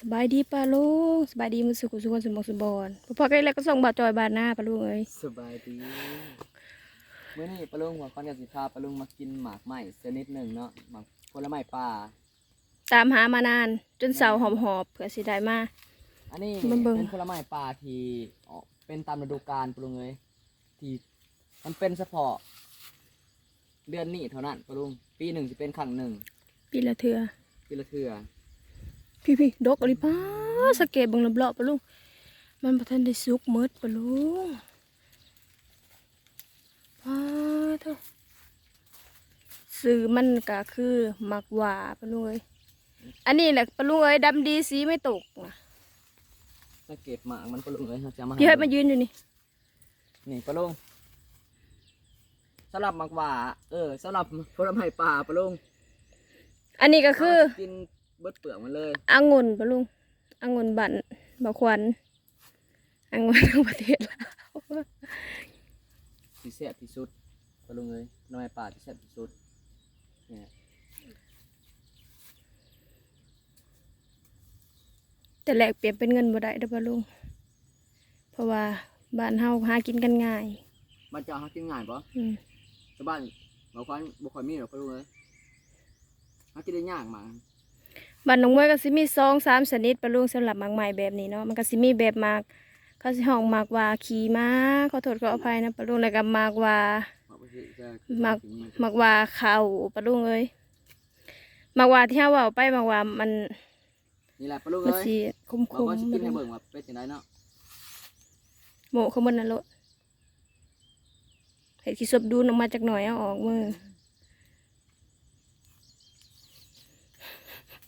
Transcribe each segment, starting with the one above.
สบายดีป้าลุงสบายดีมือสุขสุขคนสมองสมบอนพ่อใกล้แล้วก็ส่งบ่าวจอยบานหน้าป้าลุงเอ้ยสบายดีเมื่อนี้ปลาลุงหัวคอนกับสิพาปลาลุงมากินหมากไหม้ชนิดหนึ่งเนาะหมากผลไม้ป่าตามหามานานจนเสาหอมหอบเผื่อสิได้มาอันนี้มันเบิ่งเป็นผลไม้ป่าที่ออกเป็นตามฤดูกาลปลาลุงเลยที่มันเป็นเฉพาะเดือนนี้เท่านั้นปลาลุงปีหนึ่งจะเป็นครั้งหนึ่งปีละเถื่อปีละเทื่อ พี่พี่ดกอะไรป้าสะเก็ตเบังลำเลาะป้าลุงมันประทันได้สุกหมดป้าลุงป้าเถอะซื้อมันก็คือหมักหว่าป้าลุงเอ้ยอันนี้แหละป้าลุงเอ้ยดำดีสีไม่ตกนะสังเกตหมากมันปลาลุงเลยเราจะเอามาพี่ให้มาดูยืนอยู่นี่นี่ปลาลุงสำหรับหมากหว่าเออสำหรับผลไม้ป่าปลาลุงอันนี้ก็คือเราจะกิน เบิดเปลือกมันเลยองุ่นปะลุงองุ่นบันบะควันองุ่นทั้งประเทศลาวที่แซ่บที่สุดปลาลุงเลยหน้ำไม้ป่าที่แซ่บที่สุดเนี่ยแต่แหลกเปลี่ยนเป็นเงินบ่ได้เด้อปะลุงเพราะว่าบ้านเฮาหากินกันง่ายมันจะหากินง่ายปะอืมชาวบ้านบางคนบุคคลมีหรอกปลาลุงเลยหากินได้ยากมาก บ้านหนองมวยก็สิมีสองสามชนิดปะลุงสำหรับหมากใหม่แบบนี้เนาะมันก็สิมีแบบหมากเขาสิห้องหมากว่าขี่ม้าขอโทษขออภัยนะปะลุงแล้วก็หมากว่าบอกว่าสิจะหมักหมากว่าเข้าปะลุงเอ้ยหมากว่าที่เฮาเว้าไปหมากว่ามันนี่แหละปลาลุงมันเลยสิคมบอกว่าสิกินให้ๆเบิ่งว่าเป็นยังไงเนาะโหมเขาบนนั่นโลดเห็ดขี้ศพดูนออกมาจากหน่อยเอาออกมือ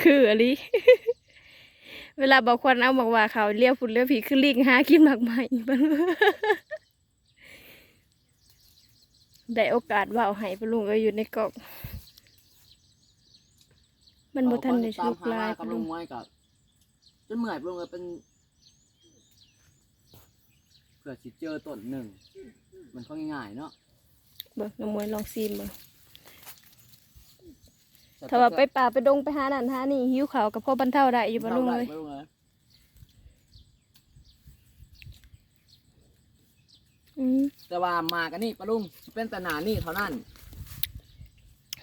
คืออะไรเวลาบอกควันเอาบอกว่าเขาเลี้ยวฝุ่นเลี้ยวผีคือลิงหากินหมากใหม่บ้างได้โอกาสว่าวให้ปะลุงเอ้ยอยู่ในกล่องมันบ่ทันได้ตามลูกหาลายกัปะบลุลุงงไว้กับจนเมื่อยปลาลุงเลยเป็นเผื่อสิเจอต้นหนึ่งมันก็ง่ายๆเนาะเบิ่งน้องมวยลองซีมเบิ่ง ถ้าว่าไปป่าไปดงไปหานั่นหานี่หิวข้าวกับพ่อบรรเทาได้อยู่ปะลุงเลยปาลุงเลยอืมแต่ว่ามากันนี่ปลาลุงสิเป็นแต่หนานี่เท่านั้น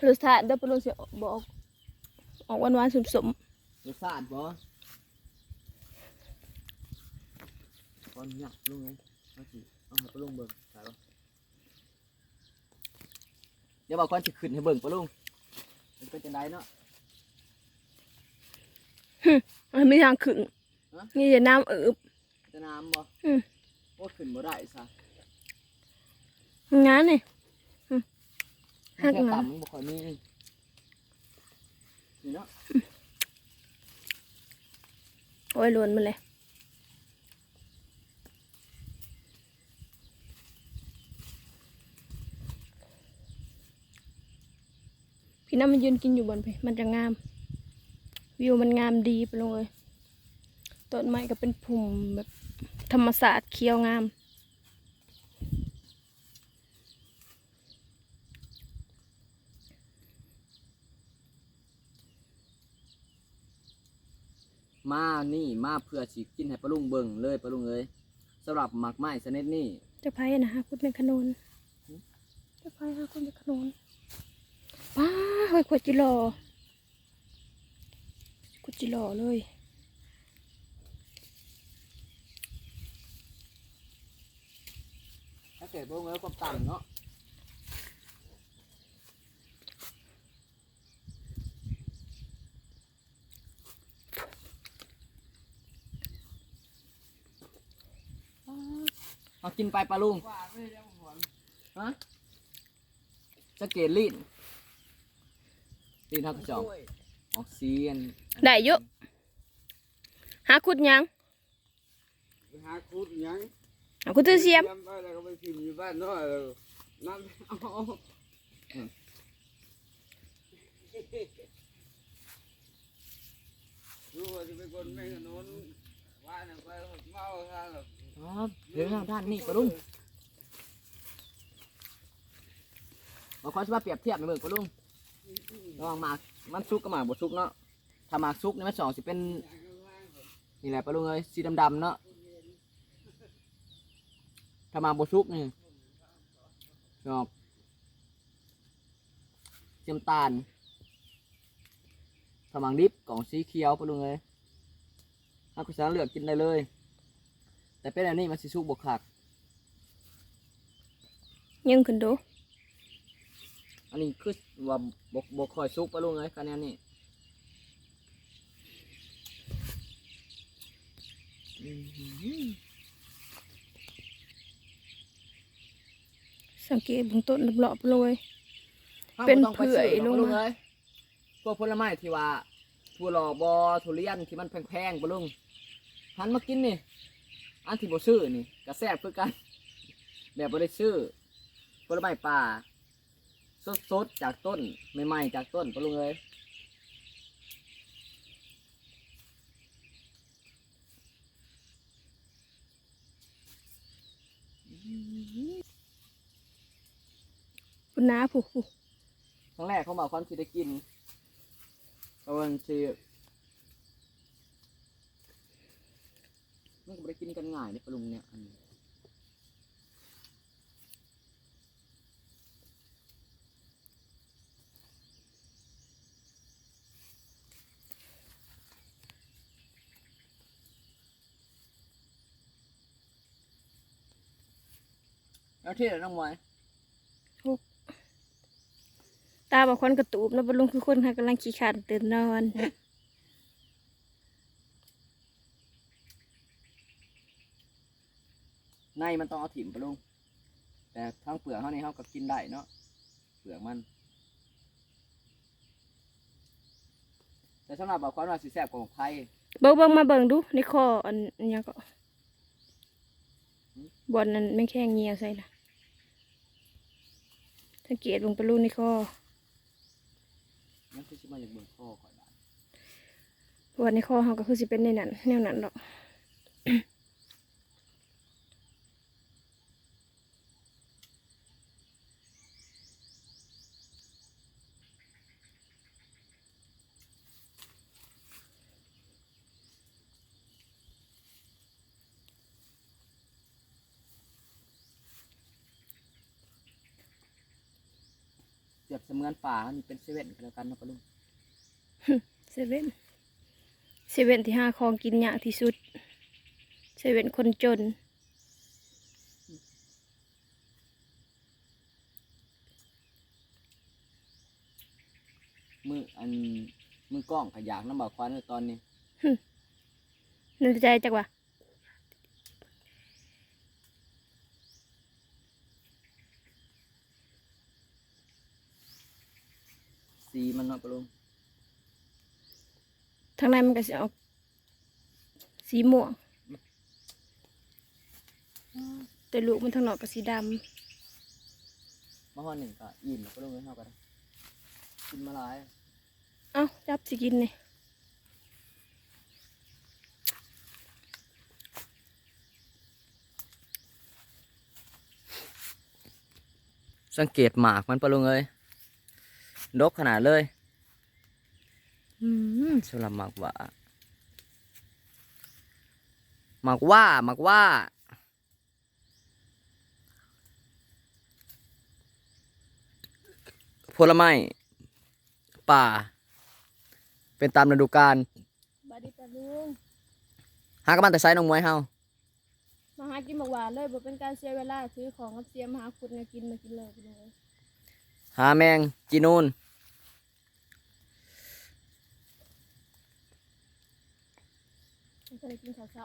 รสชาติเดี๋ยวปะลุงสิบอกออกหวานๆสมรสชาติบ่ตอนนี้ลุงเลยเอาสิเอาให้ปลาลุงเบิ่งใช่ปะเดี๋ยวบอกก่อนสิขึ้นให้เบิ่งปลาลุง มันเป็นจังไดเนาะๆมันมีทางขึงฮะนี่จะน้ำเอิบจะน้ำบ่อืมโอ้ขึ้นบ่ได้ซะงานนี่หัมันกแค่นะต่ำมันบ่ค่อยมีนี่เนาะโอ้ยหลวนมันเลย พี่น้ำมันยืนกินอยู่บนเพมันจะงาม วิวมันงามดีไปลงเลยต้นไม้ก็เป็นพุ่มแบบธรรมศาสตร์เขียวงามมานี่มาเพื่อสิกินให้ปลาลุงเบิ่งเลยปลาลุงเอ้ยสำหรับหมักไม้ชนิดนี้จะไพ่นะฮะคุณเป็นขนนจะไพ่ฮะคุณเป็นขนน ป้าเฮ้ยขวดจิรอขวดจิรอเลยถ้าเกิดปลาลุงเอ้ยความต่ำเนาะเอากินไปปลาลุงฮะสะเกตลิ้น ลิ้นทักกระจอกออกซีอันได้เยอะหาขุดหยังไปหาคุดหยังหาขุดตื้อเสียมไปแล้วก็ไปพิมพ์อยู่บ้านเนาะแล้วนั่นเอารู้ว่าจะเป็นคนไม่ขนนว่าน่ะไปเมาทางแบบอ๋อเดี๋ยวทางด้านนี้ปลาลุงบอกความสมาเปรียบเทียบในเบิ่งปลาลุง ระหว่างหมากมันซุกกับหมากบดซุกเนาะถ้าหมากซุกนี่มันสองสิเป็นนี่แหละปลาลุงเอ้ยสีดำๆเนาะถ้ามาบชุกนี่ดอกเจียมตาลถ้ามังดิบกล่องสีเขียวปลาลุงเอ้ยถ้าคุณสามารถเลือกกินได้เลย แต่เป็นอันนี้มันสิสุกบกคักยังขึ้นดู อันนี้คือว่าบกบกคอยสุกปลาลุงเอ้ยคะแนนนี่อื้อหือสังเกตเบางต้นรอบๆเลยถ้าเป็นบ่ต้องไซื้เผื่อยลงมาดกปะลุเอ้ยพวกผลไม้ที่ว่าทั่วหลอบอทุเรียนที่มันแพงๆปะลุงหันมากินนี่ อันที่บ่ซื้อนี่กระแซบคือกัน แบบบ่ได้ซื้อผลไม้ป่า สดๆจากต้นใหม่ๆจากต้นปะลุงเอ้ยคุณน้าผู้ผู้ครั้งแรกเขาบอกความสิได้กินตอนสิมันก็บ่ได้กินกันง่ายนี่ปะลุงเนี่ยอันนี้ แล้วที่ไหนน้องมวยตาบอกคนกระตูบแล้วบรรลุงคือคนหากำลังขี้ขาดตื่นนอน ในมันต้องเอาถิ่มปะลุงแต่ทั้งเปลือกเขานี่เขาก็กินได้เนาะเปลือกมัน แต่สำหรับบอกความว่าสิแซ่บกว่าของไทยเบิ่งเบิ่งมาเบิ่งดูในคออันอันเนี้ยก็บอลนั้นไม่แค่เงียใส่ละ สังเกตลงไปรูในคอนั่นคือชิมาจากเมืองข้อก่อนละเพราะว่าในคอเขาก็คือสิเป็นในนั้นแนวนั้นดอก เสียบเสมือนป่านี่เป็นเซเว่นกันแล้วกันเนาะปะลุงเซเว่นเซเว่นที่ห้าคองกินยากที่สุดเซเว่นคนจน มืออันมือกล้องขยากน้ำบอกควันตอนนี้ นึกใจจักว่า สี มันเนาะปะลุงทางในมันก็สิออกสีม่วงแต่ลูกมันทางนอกก็สีดมาห่อหนึ่งก็อิ่มแล้วปะลุงเลยเท่ากันกินมาหลายำเอ้าจับสิกินนี่สังเกตหมากมันปะลุงเอ้ยดกขนาดเลยอืม สำหรับหมากว่าหมากว่าหมากว่าผลไม้ป่า เป็นตามฤดูกาลบาดีปะลุงหากระมันแต่ไซน้องมวยเฮามาหากินบักหวานเลยบ่เป็นการเสียเวลาซื้อของกับเสียมาหาคุณมากินมากินเลยไปเลยหาแมงจีนูน มันก็เลยกินข้าวเช้า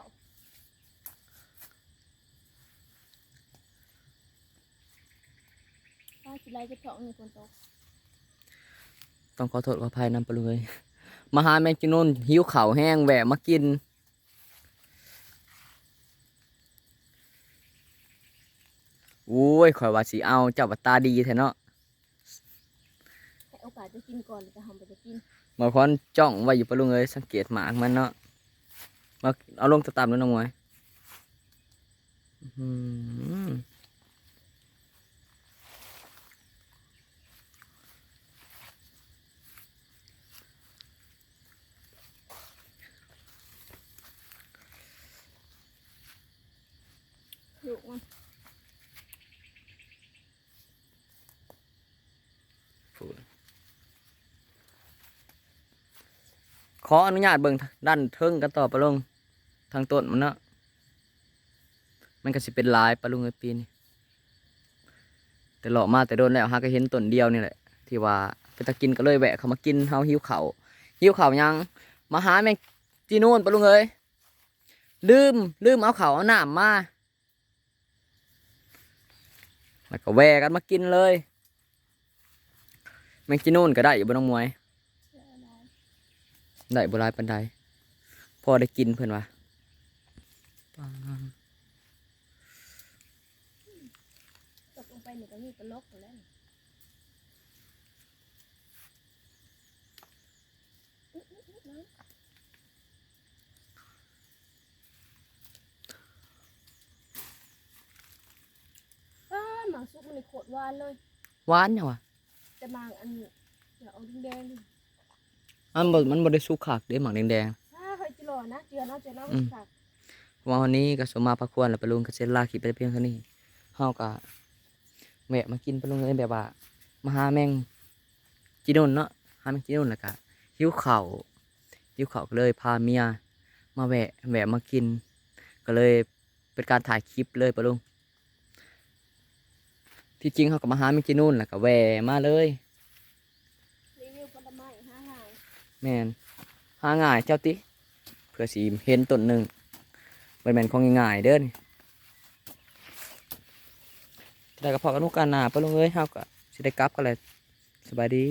ป้าสิไลจะเจาะมีคนโตกต้องขอโทษขออภัยนำไปเลยมาหาแมงจีนูนหิวข่าวแห้งแหวะมากินโอ้ยข่อยว่าสิเอาเจ้าว่าตาดีแท้เนาะให้โอกาสจะกินก่อนแล้วจะทำไปจะกินหมอคอนจ้องไว้อยู่ปะลุงเอ้ยสังเกตหมากมันเนาะ มาเอาลงจะตามล้วน้องมวยดมันขออนุญาตเบิ่งด้านเทิงกันต่อไปลง ทางต้นมันเนาะมันก็สิเป็นลายปะลุงไอ้ปีนี้แต่หล่อมาแต่โดนแล้วฮะก็เห็นต้นเดียวนี่แหละ ที่ว่าไปตะกินก็เลยแวะเขามากินเฮาหิวเขาหิวเขายังมาหาแมงจีนูนปะลุงเอ้ยลืมลืมเอาเขาเอาหน้ำมาแล้วก็แวะกันมากินเลย แมงจีนูนก็ได้อยู่บนน้องมวย ได้บหลายปันไดพอได้กินเพื่อนวะ ตกลงไปนี่ก็มีกระลกอยู่แล้วนี่อุ๊ยอุ๊ยอุ๊ยน้ำ อ้าหมากซุกมันนี่โคตรหวานเลย หวานเนี่ยวะแต่หมากอันนี้อย่าเอาแดงๆดิมันบ่มันบ่ได้สุกคักเด้หมักแดง ถ้าเคยจิโร่นะเจือเนาะเจือเนาะอืม ค่ะ ๆวันนี้ก็สมมาพักควรแล้วปะลุงก็เซ็นลาขีไปแต่เพียงเท่านี้เฮาก็แวะมากินปะลุงเลยแบบว่ามาหาแมงจีนูนเนาะหาแมงจีนูนแล้วก็หิวข้าวหิวข้าวก็เลยพาเมียมาแวะแวะมากิน ก็เลยเป็นการถ่ายคลิปเลยปะลุงที่จริงเขาก็มาหาแมงจีนูนแล้วก็แวะมาเลยรีวิวผลไม้ห้าหายแมนหาง่ายเจ้าติเพื่อสีเห็นต้นหนึ่ง ไป็นแมนของง่ายๆเด้อนี่แต่ก็พอกันนุกกันหนาไปลงเลยเฮาก็สิได้กลับกันเลยสบายดี